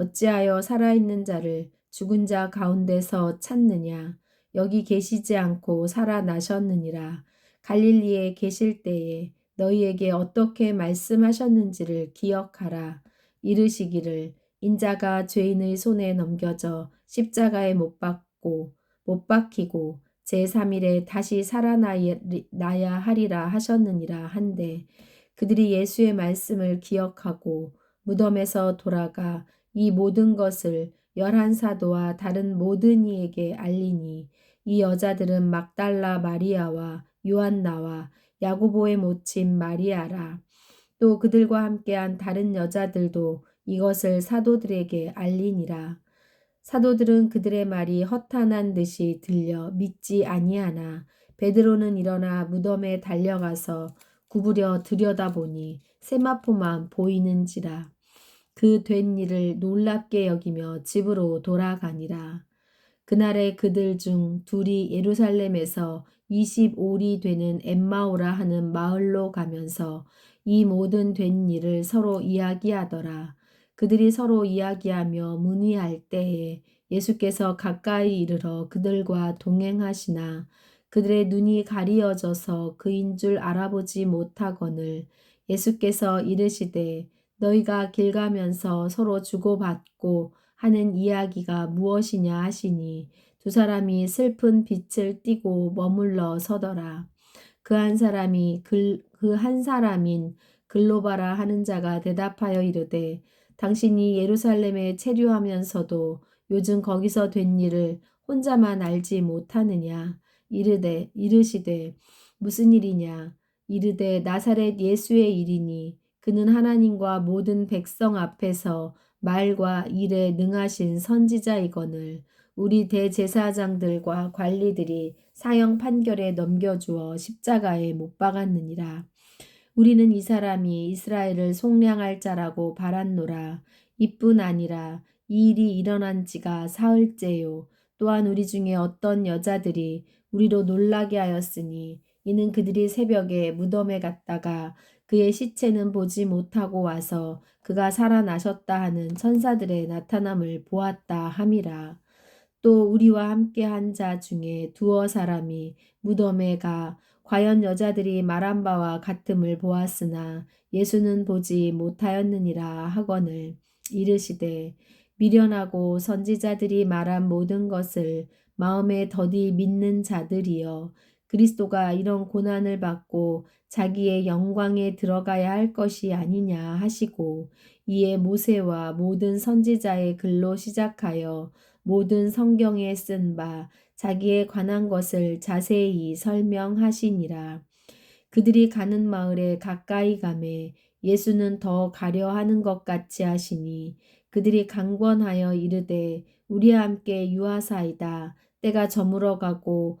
어찌하여 살아있는 자를 죽은 자 가운데서 찾느냐? 여기 계시지 않고 살아나셨느니라. 갈릴리에 계실 때에 너희에게 어떻게 말씀하셨는지를 기억하라. 이르시기를 인자가 죄인의 손에 넘겨져 십자가에 못 박고 못 박히고 제3일에 다시 살아나야 하리라 하셨느니라 한데 그들이 예수의 말씀을 기억하고 무덤에서 돌아가 이 모든 것을 열한 사도와 다른 모든 이에게 알리니 이 여자들은 막달라 마리아와 요한나와 야고보의 모친 마리아라. 또 그들과 함께한 다른 여자들도 이것을 사도들에게 알리니라. 사도들은 그들의 말이 허탄한 듯이 들려 믿지 아니하나 베드로는 일어나 무덤에 달려가서 구부려 들여다보니 세마포만 보이는지라. 그 된 일을 놀랍게 여기며 집으로 돌아가니라. 그날에 그들 중 둘이 예루살렘에서 25리 되는 엠마오라 하는 마을로 가면서 이 모든 된 일을 서로 이야기하더라. 그들이 서로 이야기하며 문의할 때에 예수께서 가까이 이르러 그들과 동행하시나 그들의 눈이 가리어져서 그인 줄 알아보지 못하거늘 예수께서 이르시되 너희가 길 가면서 서로 주고받고 하는 이야기가 무엇이냐 하시니 두 사람이 슬픈 빛을 띠고 머물러 서더라. 그 한 사람이 그 한 사람인 글로바라 하는 자가 대답하여 이르되 당신이 예루살렘에 체류하면서도 요즘 거기서 된 일을 혼자만 알지 못하느냐 이르되 이르시되 무슨 일이냐 이르되 나사렛 예수의 일이니 그는 하나님과 모든 백성 앞에서 말과 일에 능하신 선지자이거늘 우리 대제사장들과 관리들이 사형 판결에 넘겨주어 십자가에 못 박았느니라. 우리는 이 사람이 이스라엘을 속량할 자라고 바랐노라. 이뿐 아니라 이 일이 일어난 지가 사흘째요. 또한 우리 중에 어떤 여자들이 우리로 놀라게 하였으니 이는 그들이 새벽에 무덤에 갔다가 그의 시체는 보지 못하고 와서 그가 살아나셨다 하는 천사들의 나타남을 보았다 함이라. 또 우리와 함께 한 자 중에 두어 사람이 무덤에 가 과연 여자들이 말한 바와 같음을 보았으나 예수는 보지 못하였느니라 하거늘 이르시되 미련하고 선지자들이 말한 모든 것을 마음에 더디 믿는 자들이여 그리스도가 이런 고난을 받고 자기의 영광에 들어가야 할 것이 아니냐 하시고 이에 모세와 모든 선지자의 글로 시작하여 모든 성경에 쓴 바 자기에 관한 것을 자세히 설명하시니라. 그들이 가는 마을에 가까이 가매 예수는 더 가려 하는 것 같이 하시니 그들이 강권하여 이르되 우리와 함께 유하사이다. 때가 저물어 가고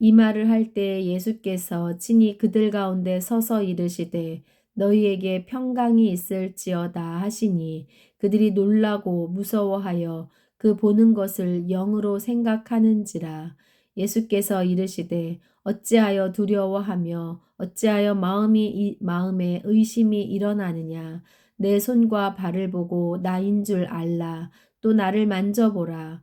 이 말을 할 때 예수께서 친히 그들 가운데 서서 이르시되 너희에게 평강이 있을지어다 하시니 그들이 놀라고 무서워하여 그 보는 것을 영으로 생각하는지라. 예수께서 이르시되 어찌하여 두려워하며 어찌하여 마음이 이, 마음에 의심이 일어나느냐? 내 손과 발을 보고 나인 줄 알라. 또 나를 만져보라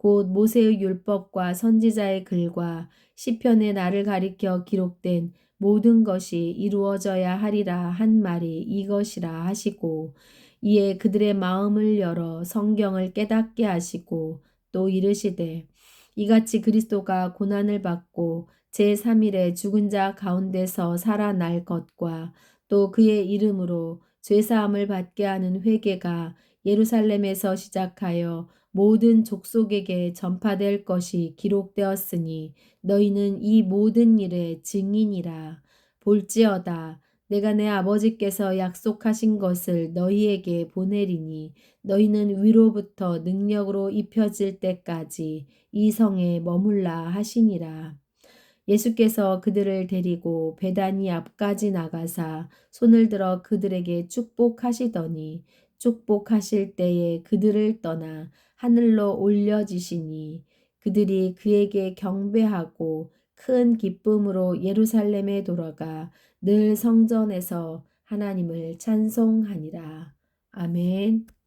곧 모세의 율법과 선지자의 글과 시편의 나를 가리켜 기록된 모든 것이 이루어져야 하리라 한 말이 이것이라 하시고 이에 그들의 마음을 열어 성경을 깨닫게 하시고 또 이르시되 이같이 그리스도가 고난을 받고 제3일에 죽은 자 가운데서 살아날 것과 또 그의 이름으로 죄사함을 받게 하는 회개가 예루살렘에서 시작하여 모든 족속에게 전파될 것이 기록되었으니 너희는 이 모든 일의 증인이라. 볼지어다 내가 내 아버지께서 약속하신 것을 너희에게 보내리니 너희는 위로부터 능력으로 입혀질 때까지 이 성에 머물라 하시니라. 예수께서 그들을 데리고 베다니 앞까지 나가사 손을 들어 그들에게 축복하시더니 축복하실 때에 그들을 떠나 하늘로 올려지시니 그들이 그에게 경배하고 큰 기쁨으로 예루살렘에 돌아가 늘 성전에서 하나님을 찬송하니라. 아멘.